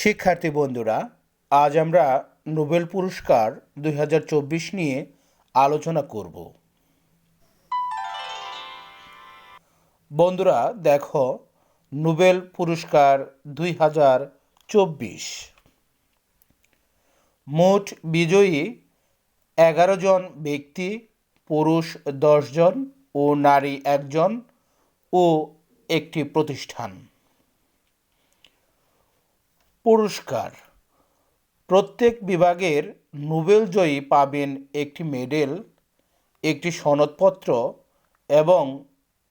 শিক্ষার্থী বন্ধুরা, আজ আমরা নোবেল পুরস্কার দুই হাজার চব্বিশ নিয়ে আলোচনা করব। বন্ধুরা, দেখো, নোবেল পুরস্কার দুই হাজার চব্বিশ। মোট বিজয়ী এগারো জন ব্যক্তি, পুরুষ দশজন ও নারী একজন ও একটি প্রতিষ্ঠান। পুরস্কার। প্রত্যেক বিভাগের নোবেল জয়ী পাবেন একটি মেডেল, একটি সনদপত্র এবং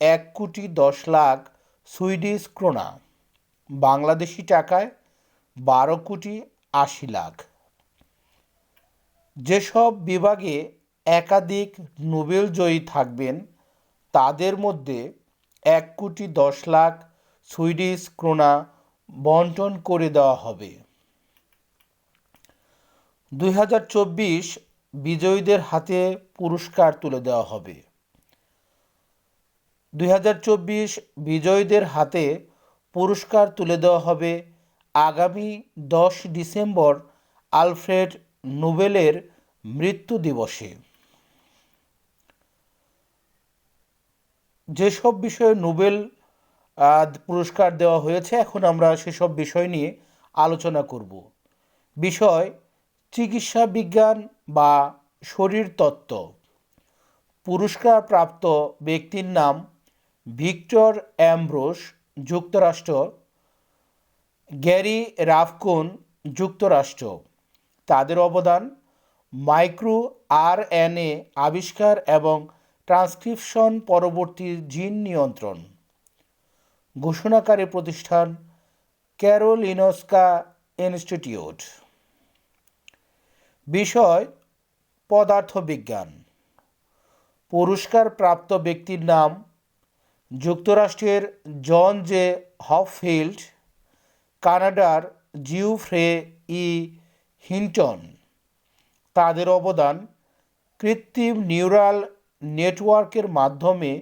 এক কোটি দশ লাখ সুইডিশ ক্রোনা, বাংলাদেশি টাকায় বারো কোটি আশি লাখ। যেসব বিভাগে একাধিক নোবেল জয়ী থাকবেন, তাদের মধ্যে এক কোটি দশ লাখ সুইডিশ ক্রোনা বন্টন করে দেওয়া হবে। দুই হাজার চব্বিশ বিজয়ীদের হাতে পুরস্কার তুলে দেওয়া হবে। দুই হাজার চব্বিশ বিজয়ীদের হাতে পুরস্কার তুলে দেওয়া হবে আগামী দশ ডিসেম্বর আলফ্রেড নোবেলের মৃত্যু দিবসে। যেসব বিষয়ে নোবেল পুরস্কার দেওয়া হয়েছে। এখন আমরা সেসব বিষয় নিয়ে আলোচনা করব। বিষয়, চিকিৎসা বিজ্ঞান বা শরীরতত্ত্ব পুরস্কার প্রাপ্ত ব্যক্তির নাম ভিক্টর অ্যামব্রোস, যুক্তরাষ্ট্র। গ্যারি রাফকুন, যুক্তরাষ্ট্র। তাদের অবদান মাইক্রো আরএনএ আবিষ্কার এবং ট্রান্সক্রিপশন পরবর্তী জিন নিয়ন্ত্রণ। ঘোষণাকারী প্রতিষ্ঠান ক্যারোলিনস্কা ইনস্টিটিউট। বিষয়, পদার্থবিজ্ঞান। পুরস্কার প্রাপ্ত ব্যক্তির নাম যুক্তরাষ্ট্রের জন জে হফফিল্ড কানাডার জিউফ্রে ই হিন্টন। তাদের অবদান কৃত্রিম নিউরাল নেটওয়ার্কের মাধ্যমে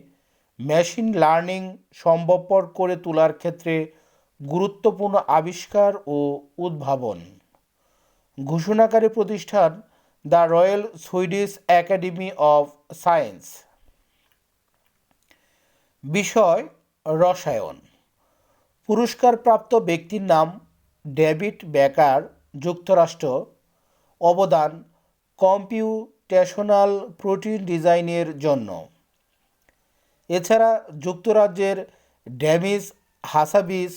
মেশিন লার্নিং সম্ভবপর করে তোলার ক্ষেত্রে গুরুত্বপূর্ণ আবিষ্কার ও উদ্ভাবন। ঘোষণাকারী প্রতিষ্ঠান the royal Swedish academy of science. বিষয় রসায়ন। পুরস্কারপ্রাপ্ত ব্যক্তির নাম ডেভিড বেকার, যুক্তরাষ্ট্র। অবদান কম্পিউটেশনাল প্রোটিন ডিজাইনের জন্য। এছাড়া যুক্তরাজ্যের ড্যামিস হাসাবিস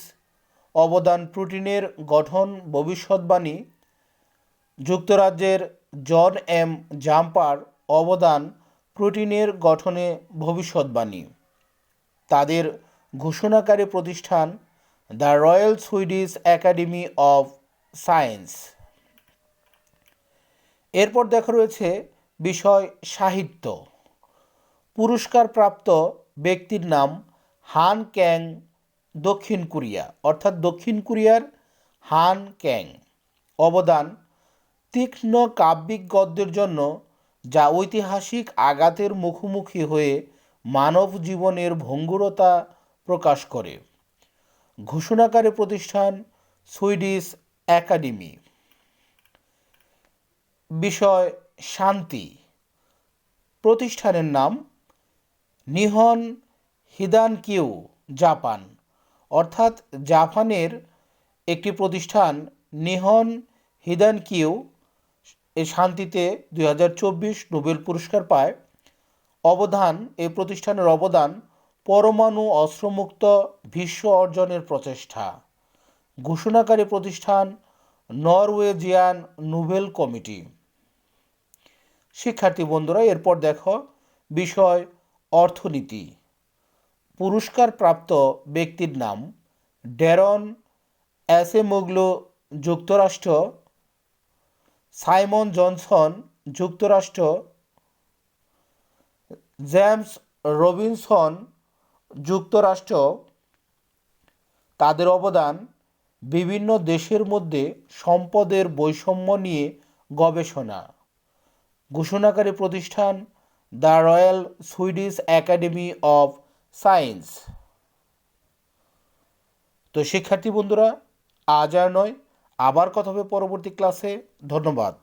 অবদান প্রোটিনের গঠন ভবিষ্যৎবাণী যুক্তরাজ্যের জন এম জাম্পার অবদান প্রোটিনের গঠনে ভবিষ্যৎবাণী তাদের ঘোষণাকারী প্রতিষ্ঠান the royal Swedish academy of science. এরপর দেখা রয়েছে বিষয় সাহিত্য। পুরস্কারপ্রাপ্ত ব্যক্তির নাম হান ক্যাং, দক্ষিণ কোরিয়া। অর্থাৎ দক্ষিণ কোরিয়ার হান ক্যাং। অবদান তীক্ষ্ণ কাব্যিক গদ্যের জন্য যা ঐতিহাসিক আঘাতের মুখোমুখি হয়ে মানব জীবনের ভঙ্গুরতা প্রকাশ করে। ঘোষণাকারী প্রতিষ্ঠান সুইডিশ একাডেমি। বিষয় শান্তি। প্রতিষ্ঠানের নাম নিহন হিদান কিউ, জাপান। অর্থাৎ জাপানের একটি প্রতিষ্ঠান নিহন হিদান কিউ এই শান্তিতে দু হাজার চব্বিশ নোবেল পুরস্কার পায়। অবদান এই প্রতিষ্ঠানের অবদান পরমাণু অস্ত্রমুক্ত বিশ্ব অর্জনের প্রচেষ্টা। ঘোষণাকারী প্রতিষ্ঠান নরওয়েজিয়ান নোবেল কমিটি। শিক্ষার্থী বন্ধুরা, এরপর দেখো বিষয় অর্থনীতি। পুরস্কার প্রাপ্ত ব্যক্তির নাম ড্যারন অ্যাসেমোগ্লো, যুক্তরাষ্ট্র সাইমন জনসন, যুক্তরাষ্ট্র জেমস রবিনসন, যুক্তরাষ্ট্র। তাদের অবদান বিভিন্ন দেশের মধ্যে সম্পদের বৈষম্য নিয়ে গবেষণা। ঘোষণাকারী প্রতিষ্ঠান the royal Swedish academy of science. তো শিক্ষার্থী বন্ধুরা, আজ আর নয়, আবার কথা হবে পরবর্তী ক্লাসে। ধন্যবাদ।